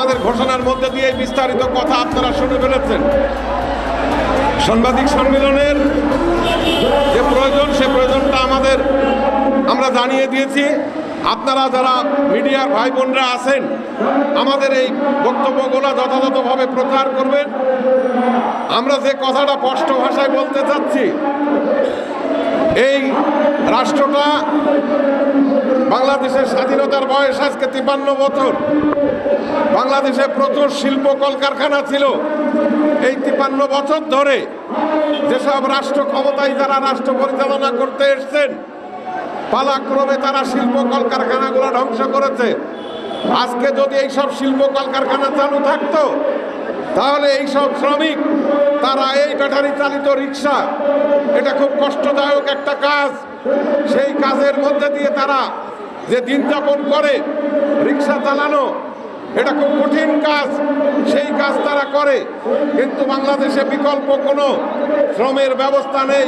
আমাদের ঘোষণার মধ্যে দিয়ে বিস্তারিত কথা আপনারা শুনে ফেলেছেন। সাংবাদিক সম্মেলনের যে প্রয়োজন, সে প্রয়োজনটা আমাদের আমরা জানিয়ে দিয়েছি। আপনারা যারা মিডিয়ার ভাই বোনরা আছেন, আমাদের এই বক্তব্যগুলো যথাযথভাবে প্রচার করবেন। আমরা যে কথাটা স্পষ্ট ভাষায় বলতে চাচ্ছি, এই রাষ্ট্রটা বাংলাদেশের স্বাধীনতার বয়স আজকে তিপান্ন বছর। বাংলাদেশে প্রচুর শিল্প কলকারখানা ছিল। এই তিপান্ন বছর ধরে যেসব রাষ্ট্র ক্ষমতায় যারা রাষ্ট্র পরিচালনা করতে এসছেন, পালাক্রমে তারা শিল্প কলকারখানাগুলো ধ্বংস করেছে। আজকে যদি এইসব শিল্প কলকারখানা চালু থাকতো, তাহলে এইসব শ্রমিক, তারা এই ব্যাটারি চালিত রিক্সা, এটা খুব কষ্টদায়ক একটা কাজ। সেই কাজের মধ্যে দিয়ে তারা যে দিন যাপন করে, রিক্সা চালানো, এটা খুব কঠিন কাজ, সেই কাজ তারা করে। কিন্তু বাংলাদেশে বিকল্প কোনো শ্রমের ব্যবস্থা নেই।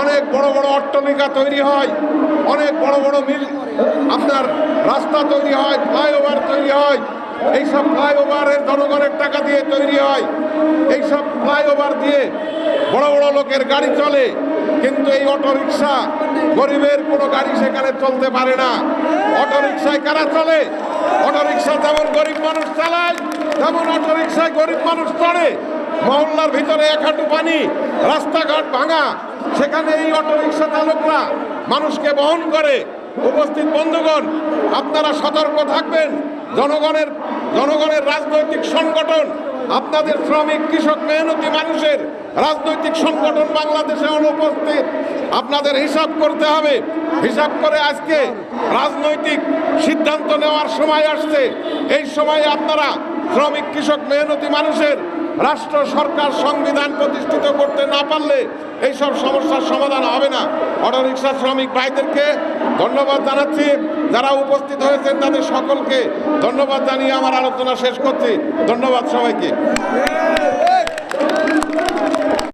অনেক বড় বড় অট্টলিকা তৈরি হয়, অনেক বড় বড় মিল, আপনার রাস্তা তৈরি হয়, ফ্লাইওভার তৈরি হয়, এইসব ফ্লাইওভারের জনগণের টাকা দিয়ে তৈরি হয়, এইসব ফ্লাইওভার দিয়ে বড় বড় লোকের গাড়ি চলে। কিন্তু এই অটো রিক্সা গরিবের কোনো গাড়ি সেখানে চলতে পারে না। অটো রিক্সায় কারা চলে? অটো রিক্সা যেমন গরিব মানুষ চালায়, তেমন অটো রিক্সায় গরিব মানুষ চড়ে। মহল্লার ভিতরে এক হাঁটু পানি, রাস্তাঘাট ভাঙা, সেখানে এই অটো রিক্সা চালকরা মানুষকে বহন করে। উপস্থিত বন্ধুগণ, আপনারা সতর্ক থাকবেন। জনগণের জনগণের রাজনৈতিক সংগঠন আপনাদের শ্রমিক, কৃষক, মেহনতি মানুষের রাজনৈতিক সংগঠন বাংলাদেশে অনুপস্থিত। আপনাদের হিসাব করতে হবে। হিসাব করে আজকে রাজনৈতিক সিদ্ধান্ত নেওয়ার সময় আসছে। এই সময়ে আপনারা শ্রমিক, কৃষক, মেহনতি মানুষের রাষ্ট্র, সরকার, সংবিধান প্রতিষ্ঠিত করতে না পারলে এইসব সমস্যার সমাধান হবে না। অটো রিক্সা শ্রমিক ভাইদেরকে ধন্যবাদ জানাচ্ছি। যারা উপস্থিত হয়েছেন তাদের সকলকে ধন্যবাদ জানিয়ে আমার আলোচনা শেষ করছি। ধন্যবাদ সবাইকে।